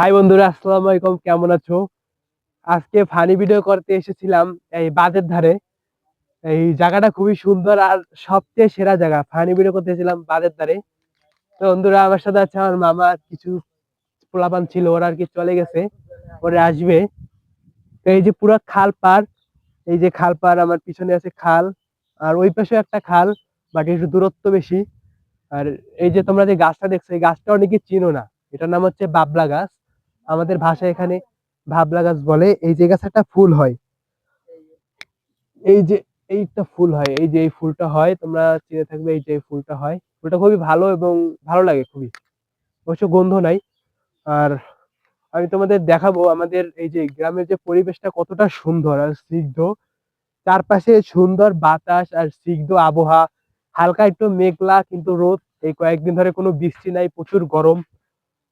High বন্ধুরা, আসসালামু আলাইকুম, কেমন আছো? আজকে ফানি ভিডিও করতে এসেছিলাম এই বাঁধের ধারে। এই জায়গাটা খুবই সুন্দর আর সবচেয়ে সেরা জায়গা। ফানি ভিডিও করতে এসেছিলাম বাঁধের ধারে। তো বন্ধুরা, আমার সাথে আছে আমার মামা, কিছু পোলাপান ছিল, ওরা আর কি চলে গেছে ওরা আসবে। তো এই যে পুরো খাল পার এই যে খাল পার আমার পিছনে আছে খাল, আর ওই পাশে একটা খাল বাট একটু দূরত্ব বেশি। আর এই যে তোমরা যে গাছটা দেখছ, এই গাছটা অনেকে চিনো না। এটার নাম হচ্ছে বাবলা গাছ। আমাদের ভাষায় এখানে ভাবলা গাছ বলে, এই যে গাছ একটা ফুল হয়। এই যে এইটা ফুল হয়, এই যে এই ফুলটা হয়, তোমরা চিনে থাকবে এই যে এই ফুলটা হয়। ফুলটা খুবই ভালো এবং ভালো লাগে খুবই। অবশ্য গন্ধ নাই। আর আমি তোমাদের দেখাবো আমাদের এই যে গ্রামের যে পরিবেশটা কতটা সুন্দর আর স্নিগ্ধ। চারপাশে সুন্দর বাতাস আর স্নিগ্ধ আবহাওয়া। হালকা একটু মেঘলা কিন্তু রোদ। এই কয়েকদিন ধরে কোনো বৃষ্টি নাই, প্রচুর গরম।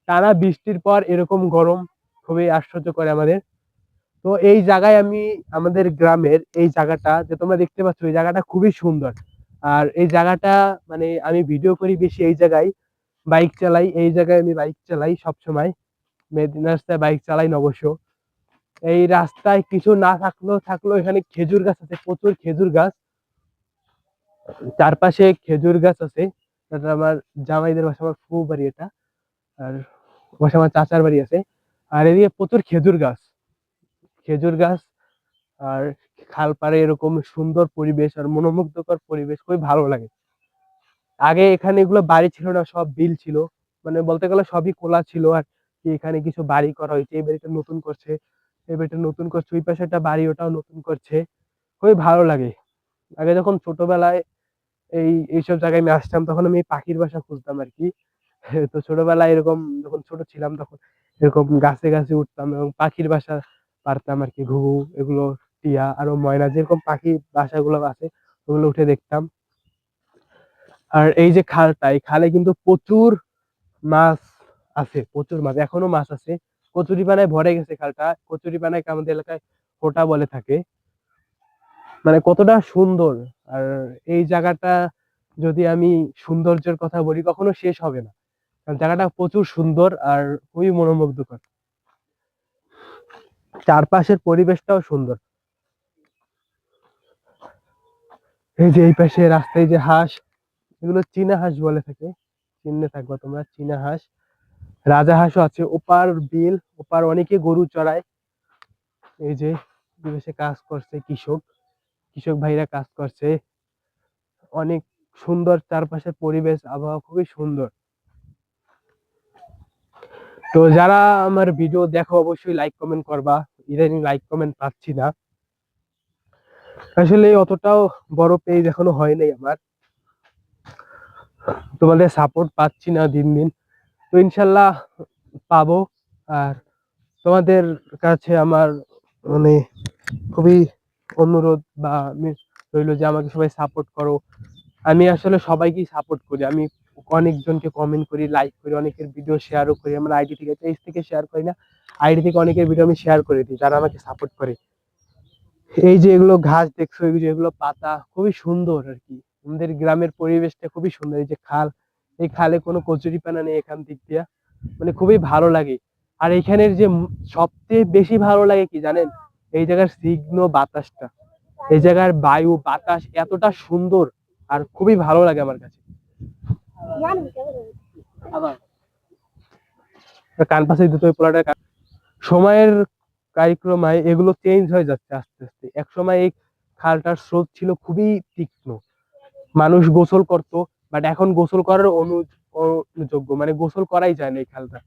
টানা বৃষ্টির পর এরকম গরম খুবই আশ্চর্য করে আমাদের। তো এই জায়গায় আমি, আমাদের গ্রামের এই জায়গাটা যে তোমরা দেখতে পাচ্ছ, এই জায়গাটা খুবই সুন্দর। আর এই জায়গাটা মানে আমি ভিডিও করি বেশি এই জায়গায়। বাইক চালাই, এই জায়গায় আমি বাইক চালাই সব সময় মেদিনা রাস্তায় বাইক চালাই অবশ্য। এই রাস্তায় কিছু না থাকলেও থাকলেও এখানে খেজুর গাছ আছে, প্রচুর খেজুর গাছ। চারপাশে খেজুর গাছ আছে। আমার জামাইদের বাসা, আমার খুব বাড়ি এটা। আর বাসা আমার চাচার বাড়ি আছে। আর এদিকে প্রচুর খেজুর গাছ। খেজুর গাছ আর খাল পাড়ে এরকম সুন্দর পরিবেশ আর মনোমুগ্ধকর পরিবেশ, খুবই ভালো লাগে। আগে এখানে এগুলো বাড়ি ছিল না, সব বিল ছিল। মানে বলতে গেলে সবই খোলা ছিল আর কি, এখানে কিছু বাড়ি করা হয়েছে, এই বাড়িটা নতুন করছে, এই বাড়িটা নতুন করছে, ওই পাশে একটা বাড়ি, ওটাও নতুন করছে। খুবই ভালো লাগে। আগে যখন ছোটবেলায় এই, এইসব জায়গায় আমি আসতাম, তখন আমি পাখির বাসা খুঁজতাম আর কি। তো ছোটবেলায় এরকম যখন ছোট ছিলাম তখন এরকম গাছে গাছে উঠতাম এবং পাখির বাসা পারতাম আর কি ঘুঘু এগুলো, টিয়া আরও ময়না যেরকম পাখি বাসাগুলো আছে ওগুলো উঠে দেখতাম। আর এই যে খালটা, এই খালে কিন্তু প্রচুর মাছ আছে, প্রচুর মাছ, এখনও মাছ আছে। কচুরি পানায় ভরে গেছে খালটা কচুরি পানায় আমাদের এলাকায় ফোটা বলে থাকে। মানে কতটা সুন্দর, আর এই জায়গাটা যদি আমি সৌন্দর্যের কথা বলি, কখনো শেষ হবে না। জায়গাটা প্রচুর সুন্দর আর খুবই মনোমুগ্ধকর। চারপাশের পরিবেশটাও সুন্দর। এই যে এই পাশে রাস্তায় যে হাঁস, এগুলো চীনা হাঁস বলে থাকে। চিহ্নে থাকব তোমরা, চীনা হাঁস। রাজা হাঁসও আছে, ওপার বিল, ওপার অনেকে গরু চড়ায়। এই যে বিদেশে কাজ করছে কৃষক কৃষক ভাইরা কাজ করছে। অনেক সুন্দর চারপাশের পরিবেশ, আবহাওয়া খুবই সুন্দর। তো যারা আমার ভিডিও দেখো, অবশ্যই লাইক কমেন্ট করবা। ইদানিং লাইক কমেন্ট পাচ্ছি না। আসলে অতটাও বড় পেজ এখনও হয় নাই আমার। তোমাদের সাপোর্ট পাচ্ছি না দিন দিন। তো ইনশাল্লাহ পাবো। আর তোমাদের কাছে আমার মানে খুবই অনুরোধ বা আমি রইল যে আমাকে সবাই সাপোর্ট করো। আমি আসলে সবাইকেই সাপোর্ট করি। আমি অনেকজনকে কমেন্ট করি লাইক করি, অনেকের ভিডিও শেয়ারও করি। আমার আইডি থেকে পেজ থেকে শেয়ার করি না আইডি থেকে অনেকের ভিডিও আমি শেয়ার করে দিই, যারা আমাকে সাপোর্ট করে। এই যে এগুলো ঘাস দেখছ এগুলো পাতা, খুবই সুন্দর আর কি। আমাদের গ্রামের পরিবেশটা খুবই সুন্দর। এই যে খাল, এই খালে কোনো কচুরি পানা নেই এখান দিক দিয়া। মানে খুবই ভালো লাগে। আর এখানের যে সবচেয়ে বেশি ভালো লাগে কি জানেন? এই জায়গার সিগ্ন বাতাসটা। এই জায়গার বায়ু, বাতাস এতটা সুন্দর আর খুবই ভালো লাগে আমার কাছে। কান পাশে দুটো পোলাটার কান- সময়ের কারিক্রমায় এগুলো চেঞ্জ হয়ে যাচ্ছে আস্তে আস্তে। এই খালটার স্রোত ছিল খুবই তীক্ষ্ণ। মানুষ গোসল করত বাট এখন গোসল করার অনু অনুযোগ্য মানে গোসল করাই যায় না এই খালটা।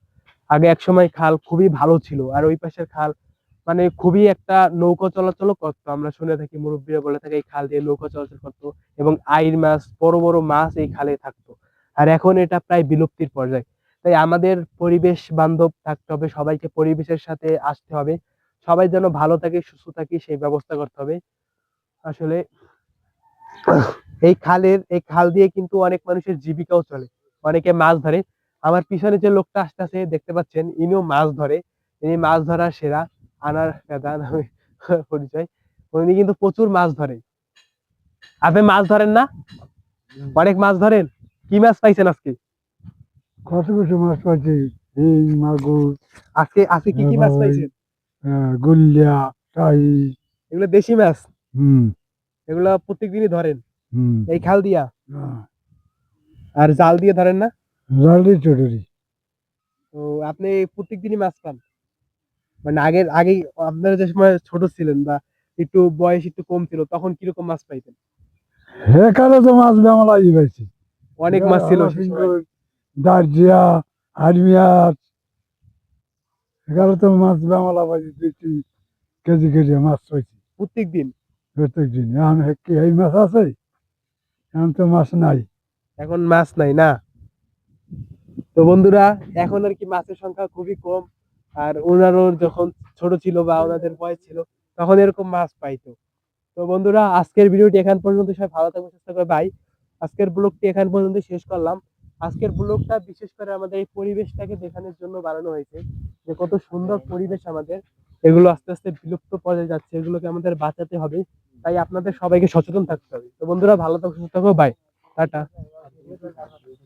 আগে এক সময় খাল খুবই ভালো ছিল, আর ওই পাশের খাল মানে খুবই একটা নৌকা চলাচল করতো। আমরা শুনে থাকি, মুরব্বীরা বলে থাকে, এই খাল দিয়ে নৌকা চলাচল করতো এবং আইর মাছ, বড় বড় মাছ এই খালে থাকতো। আর এখন এটা প্রায় বিলুপ্তির পর্যায়ে। তাই আমাদের পরিবেশ বান্ধব থাকতে হবে, সবাইকে পরিবেশের সাথে আসতে হবে। সবাই যেন ভালো থাকে, সুস্থ থাকে, সেই ব্যবস্থা করতে হবে। আসলে এই খালের, এই খাল দিয়ে কিন্তু অনেক মানুষের জীবিকাও চলে। অনেকে মাছ ধরে। আমার পিছনে যে লোকটা আসতেছে, দেখতে পাচ্ছেন, ইনিও মাছ ধরে। ইনি মাছ ধরার সেরা, আনার কাদা নামে পরিচয়। উনি কিন্তু প্রচুর মাছ ধরে। আপনি মাছ ধরেন না? অনেক মাছ ধরেন? কি মাছ পাইছেন আজকে? কত কিছু মাছ পাচ্ছি শিং মাগুর আজকে আজকে কি কি মাছ পাইছেন? গুলিয়া টাই। এগুলো দেশি মাছ হুম। এগুলো প্রত্যেকদিনই ধরেন। হুম। এই খাল দিয়া? আর জাল দিয়ে ধরেন না? লালি চটরি। তো আপনি প্রত্যেকদিনই মাছ পান মানে আগের আগে আপনারা যে সময় ছোট ছিলেন বা একটু বয়স একটু কম ছিল তখন কীরকম মাছ পাইতেন? হে কালে তো মাছ বেমালাই পাইছি। অনেক মাছ ছিল। দার্জিয়া হারমিয়ার এখানে তো মাছ বেমালা পাইছি দুই কেজি কেজি মাছ পাইছি প্রত্যেকদিন? প্রত্যেক দিন এখন কি এই মাছ আছে? এখন তো মাছ নাই। এখন মাছ নাই না? তো বন্ধুরা এখন আর কি মাছের সংখ্যা খুবই কম। আর ওনারও যখন ছোট ছিল বা ওনাদের বয়স ছিল তখন এরকম মাছ পাইতো। তো বন্ধুরা আজকের ভিডিওটি এখান পর্যন্ত। সবাই ভালো থাকবে চেষ্টা করে ভাই আজকের ব্লগটি এখান পর্যন্ত শেষ করলাম। আজকের ব্লগটা বিশেষ করে আমাদের এই পরিবেশটাকে দেখানোর জন্য বানানো হয়েছে। যে কত সুন্দর পরিবেশ আমাদের। এগুলো আস্তে আস্তে বিলুপ্ত পর্যায়ে যাচ্ছে। এগুলোকে আমাদের বাঁচাতে হবে। তাই আপনাদের সবাইকে সচেতন থাকতে হবে। তো বন্ধুরা, ভালো থাকো, সুস্থ থাকো। By tata